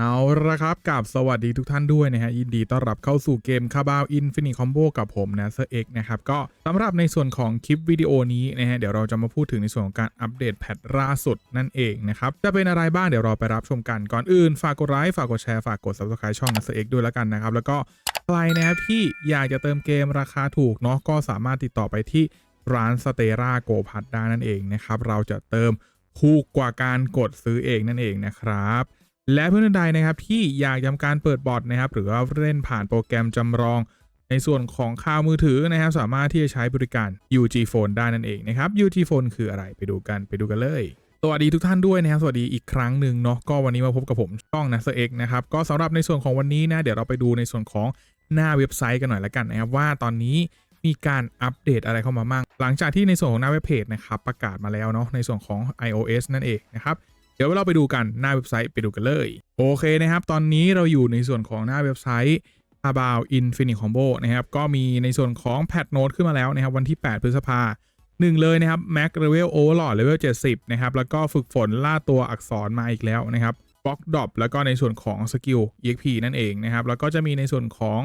เอาละครับกับสวัสดีทุกท่านด้วยนะฮะยินดีต้อนรับเข้าสู่เกมคาบาวอินฟินิคอมโบกับผมนะเซอร์เอ็กนะครับ ก็สำหรับในส่วนของคลิปวิดีโอนี้นะฮะเดี๋ยวเราจะมาพูดถึงในส่วนของการอัปเดตแพทล่าสุดนั่นเองนะครับ จะเป็นอะไรบ้างเดี๋ยวเราไปรับชมกันก่อนอื่น ฝากกดไลค์ฝากกดแชร์ฝากกด subscribe ช่องนะเซอร์เอ็กด้วยแล้วกันนะครับ แล้วก็ใครนะครับที่อยากจะเติมเกมราคาถูกเนาะก็สามารถติดต่อไปที่ร้านสเตราโกพัดได้นั่นเองนะครับเราจะเติมถูกกว่าการกดซื้อเองนั่นเองนะครับ และเพื่อนใดนะครับที่อยากทำการเปิดบอทนะครับหรือว่าเล่นผ่านโปรแกรมจำลองในส่วนของค่าวมือถือนะครับ สามารถที่จะใช้บริการ UG Phone ได้นั่นเองนะครับ UG Phone คืออะไรไปดูกันไปดูกันเลยสวัสดีทุกท่านด้วยนะครับ สวัสดีอีกครั้งหนึ่งเนาะก็วันนี้มาพบกับผมช่องนะเซเอกนะครับ ก็สำหรับในส่วนของวันนี้นะ เดี๋ยวเราไปดูในส่วนของหน้าเว็บไซต์กันหน่อยละกันนะครับว่าตอนนี้มีการอัปเดตอะไรเข้ามาบ้างหลังจากที่ในส่วนของหน้าเว็บเพจนะครับประกาศมาแล้วเนาะในส่วนของ iOS นั่นเองนะครับ เดี๋ยวเราไปดูกันหน้าเว็บไซต์ไปดูกันเลย โอเคนะครับ ตอนนี้เราอยู่ในส่วนของหน้าเว็บไซต์ About Infinite Combo นะครับ ก็มีในส่วนของแพทโน e ขึ้นมาแล้วนะครับ วันที่ 8 พฤษภาหนึ่งเลยนะครับ Mac Level Overlord Level 70 นะครับ แล้วก็ฝึกฝนล่าตัวอักษรมาอีกแล้วนะครับบล็อกดอปแล้วก็ในส่วนของสกิล EXP นั่นเองนะครับ แล้วก็จะมีในส่วนของ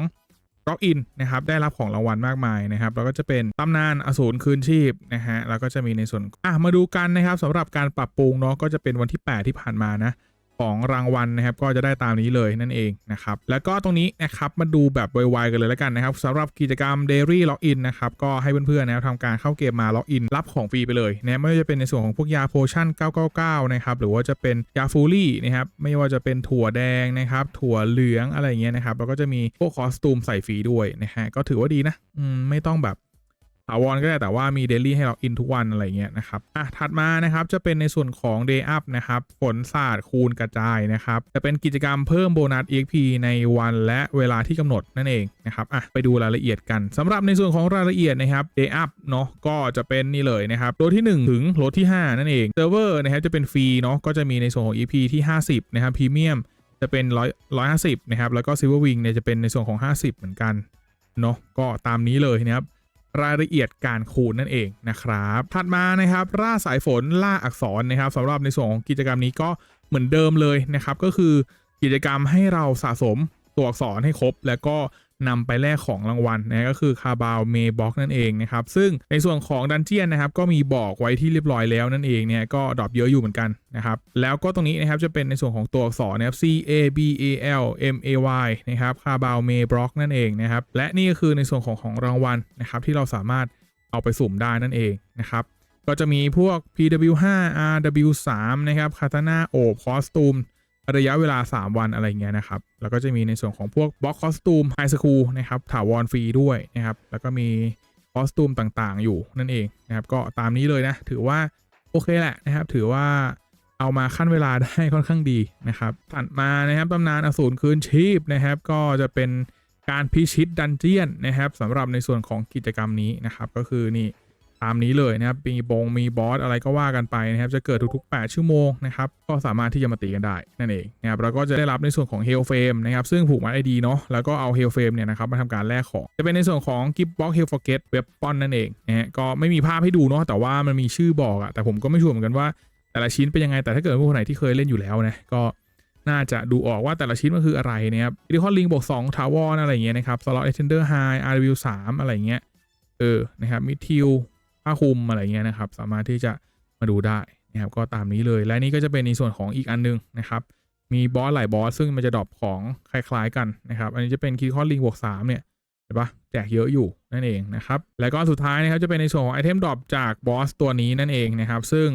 ล็อกอินนะครับได้รับของรางวัลมากมายนะครับแล้วก็จะเป็นตำนานอสูรคืนชีพนะฮะแล้วก็จะมีในส่วนอะมาดูกันนะครับสำหรับการปรับปรุงเนาะก็จะเป็นวันที่ 8 ที่ผ่านมานะ ของรางวัลนะครับ ก็จะได้ตามนี้เลยนั่นเองนะครับ แล้วก็ตรงนี้นะครับมาดูแบบไวๆกันเลยแล้วกันนะครับสำหรับกิจกรรม Daily Login นะครับ ก็ให้เพื่อนๆนะครับทำการเข้าเกมมาล็อกอินรับของฟรีไปเลยนะไม่ว่าจะเป็นในส่วนของพวกยาโพชั่น 999 นะครับ หรือว่าจะเป็นยาฟูลี่นะครับ ไม่ว่าจะเป็นถั่วแดงนะครับ ถั่วเหลืองอะไรเงี้ยนะครับแล้วก็จะมีพวกคอสตูมใส่ฟรีด้วยนะฮะก็ถือว่าดีนะอืมไม่ต้องแบบ ถาวรก็ได้แต่ว่ามีเดลี่ให้เราอินทุกวันอะไรเงี้ยนะครับอะถัดมานะครับจะเป็นในส่วนของ Day Up นะครับฝนศาสตร์คูณกระจายนะครับจะเป็นกิจกรรมเพิ่มโบนัส EXP ในวันและเวลาที่กำหนดนั่นเองนะครับอะไปดูรายละเอียดกันสำหรับในส่วนของรายละเอียดนะครับ Day Up เนาะก็จะเป็นนี่เลยนะครับโลที่ 1 ถึงโลที่ 5 นั่นเองเซิร์ฟเวอร์นะครับจะเป็นฟรีเนาะก็จะมีในส่วนของ EP ที่ 50นะครับพรีเมียมจะเป็น100 150นะครับแล้วก็ Silver Wing เนี่ยจะเป็นในส่วนของ 50 เหมือนกันเนาะก็ตามนี้เลยนะครับ รายละเอียดการคูณนั่นเองนะครับ ถัดมานะครับล่าสายฝนล่าอักษรนะครับสำหรับในส่วนของกิจกรรมนี้ก็เหมือนเดิมเลยนะครับ ก็คือกิจกรรมให้เราสะสมตัวอักษรให้ครบ แล้วก็ นำไปแลกของรางวัลนะก็คือคาบาวเมบ็อกนั่นเองนะครับซึ่งในส่วนของดันเจียนนะครับก็มีบอกไว้ที่เรียบร้อยแล้วนั่นเองเนี่ยก็ดรอปเยอะอยู่เหมือนกันนะครับแล้วก็ตรงนี้นะครับจะเป็นในส่วนของตัวอักษรนะครับ C A B A L M A Y นะครับคาบาวเมบ็อกนั่นเองนะครับและนี่ก็คือในส่วนของของรางวัลนะครับที่เราสามารถเอาไปสุ่มได้นั่นเองนะครับก็จะมีพวก PW5 RW3 นะครับคาตาน่าโอบคอสตูม ระยะเวลา 3 วันอะไรเงี้ยนะครับ แล้วก็จะมีในส่วนของพวกบล็อกคอสตูมไฮสคูลนะครับ ถาวรฟรีด้วยนะครับ แล้วก็มีคอสตูมต่างๆ อยู่นั่นเองนะครับ ก็ตามนี้เลยนะ ถือว่าโอเคแหละนะครับ ถือว่าเอามาขั้นเวลาได้ค่อนข้างดีนะครับถัดมานะครับตำนานอสูรคืนชีพนะครับ ก็จะเป็นการพิชิตดันเจียนนะครับสำหรับในส่วนของกิจกรรมนี้นะครับ ก็คือนี่ ตามนี้เลยนะครับมีบงมีบอสอะไรก็ว่ากันไปนะครับจะเกิดทุกๆ 8 ชั่วโมงนะครับก็สามารถที่จะมาตีกันได้นั่นเองนะครับแล้วก็จะได้รับในส่วนของ h e l f a m e นะครับซึ่งผูกมัดไอดีเนาะแล้วก็เอา h e l f a m e เนี่ยนะครับมาทำการแลกของ จะเป็นในส่วนของ Gift Box Hell Forget Weapon นั่นเองนะฮะก็ไม่มีภาพให้ดูเนาะแต่ว่ามันมีชื่อบอกอะแต่ผมก็ไม่ชัวร์เหมือนกันว่าแต่ละชิ้นเป็นยังไงแต่ถ้าเกิดว่าคนไหนที่เคยเล่นอยู่แล้วนะก็น่าจะดูออกว่าแต่ละชิ้นมันคืออะไรนะครับดิคอนลิงบวก2ทาวอนอะไรเงี้ยนะครับ Slot Extender High RW 3อะไรอย่างเงี้ยเออนะครับมิทิว ผ้าคลุมอะไรเงี้ยนะครับ สามารถที่จะมาดูได้นะครับก็ตามนี้เลย และนี่ก็จะเป็นในส่วนของอีกอันนึงนะครับมีบอสหลายบอสซึ่งมันจะดรอปของคล้าย ๆ กันนะครับ อันนี้จะเป็นคีคอนลิงบวก3เนี่ยเห็นปะแจกเยอะอยู่นั่นเองนะครับ แล้วก็สุดท้ายนะครับจะเป็นในส่วนของไอเทมดรอปจากบอสตัวนี้นั่นเองนะครับ ซึ่ง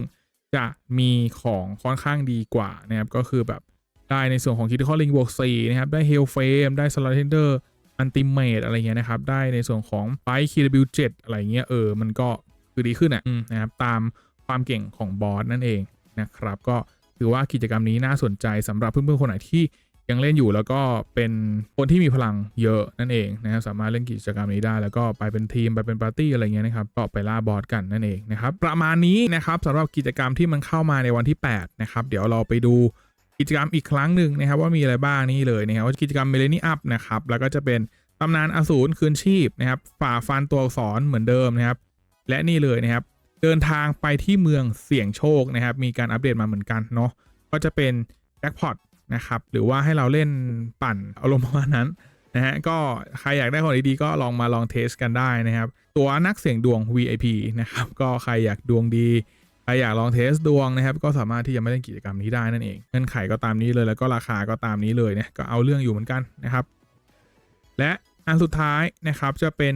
จะมีของค่อนข้างดีกว่านะครับก็คือแบบได้ในส่วนของคิ t คอลลิงบวก4นะครับได้เฮลเฟมได้สลัดเทนเดอร์อันติเมตอะไรเงี้ยนะครับ ได้ในส่วนของไบคีดบิวเจ็ดอะไรเงี้ยเออมันก็ คือดีขึ้นอะอืมนะครับตามความเก่งของบอสนั่นเองนะครับก็ถือว่ากิจกรรมนี้น่าสนใจสำหรับเพื่อนๆคนไหนที่ยังเล่นอยู่แล้วก็เป็นคนที่มีพลังเยอะนั่นเองนะครับสามารถเล่นกิจกรรมนี้ได้ แล้วก็ไปเป็นทีมไปเป็นปาร์ตี้อะไรเงี้ยนะครับก็ไปล่าบอสกันนั่นเองนะครับประมาณนี้นะครับสำหรับกิจกรรมที่มันเข้ามาในวันที่8นะครับเดี๋ยวเราไปดูกิจกรรมอีกครั้งหนึ่งนะครับว่ามีอะไรบ้างนี่เลยนะครับว่ากิจกรรมเมเลนี่อัพนะครับแล้วก็จะเป็นตำนานอสูรคืนชีพนะครับฝ่าฟันตัวอักษรเหมือนเดิมนะครับ และนี่เลยนะครับ เดินทางไปที่เมืองเสี่ยงโชคนะครับ มีการอัปเดตมาเหมือนกันเนาะก็จะเป็นแจ็คพอตนะครับ หรือว่าให้เราเล่นปั่นอารมณ์ประมาณนั้นนะฮะก็ใครอยากได้ของดีๆก็ลองมาลองเทสกันได้นะครับ ตัวนักเสี่ยงดวง VIP นะครับก็ใครอยากดวงดีใครอยากลองเทสดวงนะครับ ก็สามารถที่จะมาเล่นกิจกรรมนี้ได้นั่นเองเงื่อนไขก็ตามนี้เลยแล้วก็ราคาก็ตามนี้เลยเนี่ยก็เอาเรื่องอยู่เหมือนกันนะครับ และอันสุดท้ายนะครับจะเป็น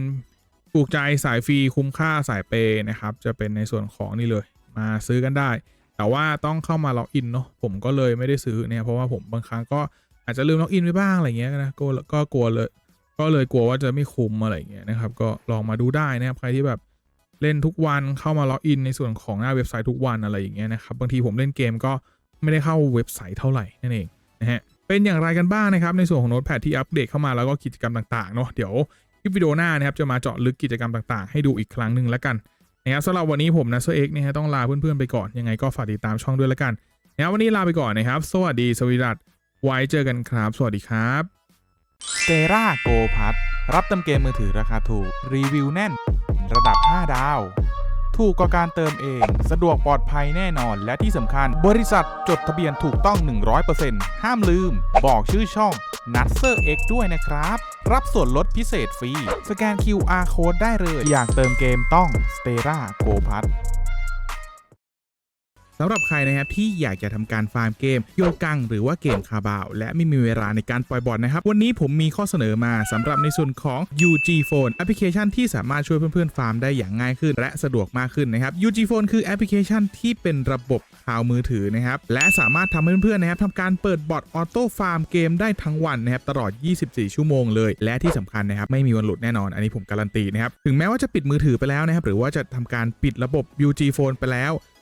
ถูกใจสายฟรีคุ้มค่าสายเปย์นะครับ จะเป็นในส่วนของนี่เลย มาซื้อกันได้ แต่ว่าต้องเข้ามาล็อกอินเนาะผมก็เลยไม่ได้ซื้อเนี่ยเพราะว่าผมบางครั้งก็อาจจะลืมล็อกอินไปบ้างอะไรเงี้ยนะก็ก็กลัวเลย ก็เลยกลัวว่าจะไม่คุ้มอะไรเงี้ยนะครับ ก็ลองมาดูได้นะครับใครที่แบบเล่นทุกวันเข้ามาล็อกอินในส่วนของหน้าเว็บไซต์ทุกวันอะไรอย่างเงี้ยนะครับบางทีผมเล่นเกมก็ไม่ได้เข้าเว็บไซต์เท่าไหร่นั่นเองนะฮะเป็นอย่างไรกันบ้างนะครับในส่วนของโน้ตแพดที่อัปเดตเข้ามาแล้วก็กิจกรรมต่างๆเนาะเดี๋ยว คลิปวิดีโอหน้านะครับจะมาเจาะลึกกิจกรรมต่างๆ ให้ดูอีกครั้งหนึ่งแล้วกันนะครับสำหรับวันนี้ผมนะเซอเอ็กนะฮะต้องลาเพื่อนๆไปก่อนยังไงก็ฝากติดตามช่องด้วยแล้วกันนะครับวันนี้ลาไปก่อนนะครับ สวัสดีสวีดัตไว้เจอกันครับ สวัสดีครับ s t e r a Go Pass รับเติมเกมมือถือราคาถูก รีวิวแน่น ระดับ 5 ดาว ถูกกว่าการเติมเอง สะดวกปลอดภัยแน่นอน และที่สำคัญ บริษัทจดทะเบียนถูกต้อง 100%ห้ามลืม บอกชื่อช่องนั n u t s e r X ด้วยนะครับ รับส่วนลดพิเศษฟรี สแกน QR Code ได้เลย อยากเติมเกมต้อง s t e r a Go Pass ำหรับใครนะครับที่อยากจะทำการฟาร์มเกมโยกัง หรือว่าเกมคาบาว และไม่มีเวลาในการปล่อยบอลนะครับ วันนี้ผมมีข้อเสนอมาสำหรับในส่วนของ UG Phone แอปพลิเคชันที่สามารถช่วยเพื่อนๆฟาร์มได้อย่างง่ายขึ้น และสะดวกมากขึ้นนะครับ UG Phone คือแอปพลิเคชันที่เป็นระบบข่าวมือถือนะครับและสามารถทำให้เพื่อนๆนะครับทำการเปิดบอทออโต้ฟาร์มเกมได้ทั้งวันนะครับตลอด 24 ชั่วโมงเลย และที่สำคัญนะครับไม่มีวันหลุดแน่นอน อันนี้ผมการันตีนะครับถึงแม้ว่าจะปิดมือถือไปแล้วนะครับหรือว่าจะทำการปิดระบบ UG Phone ไปแล้ว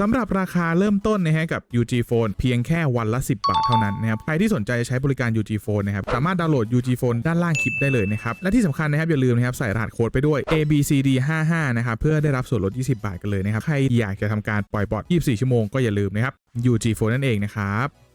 สำหรับราคาเริ่มต้นนะฮะกับ UG Phone เพียงแค่วันละ 10 บาทเท่านั้นนะครับ ใครที่สนใจใช้บริการ UG Phone นะครับ สามารถดาวน์โหลด UG Phone ด้านล่างคลิปได้เลยนะครับ และที่สำคัญนะครับ อย่าลืมนะครับ ใส่รหัสโค้ดไปด้วย ABCD 55 นะครับ เพื่อได้รับส่วนลด 20 บาทกันเลยนะครับ ใครอยากจะทำการปล่อยบอท24 ชั่วโมงก็อย่าลืมนะครับ UG Phone นั่นเองนะครับ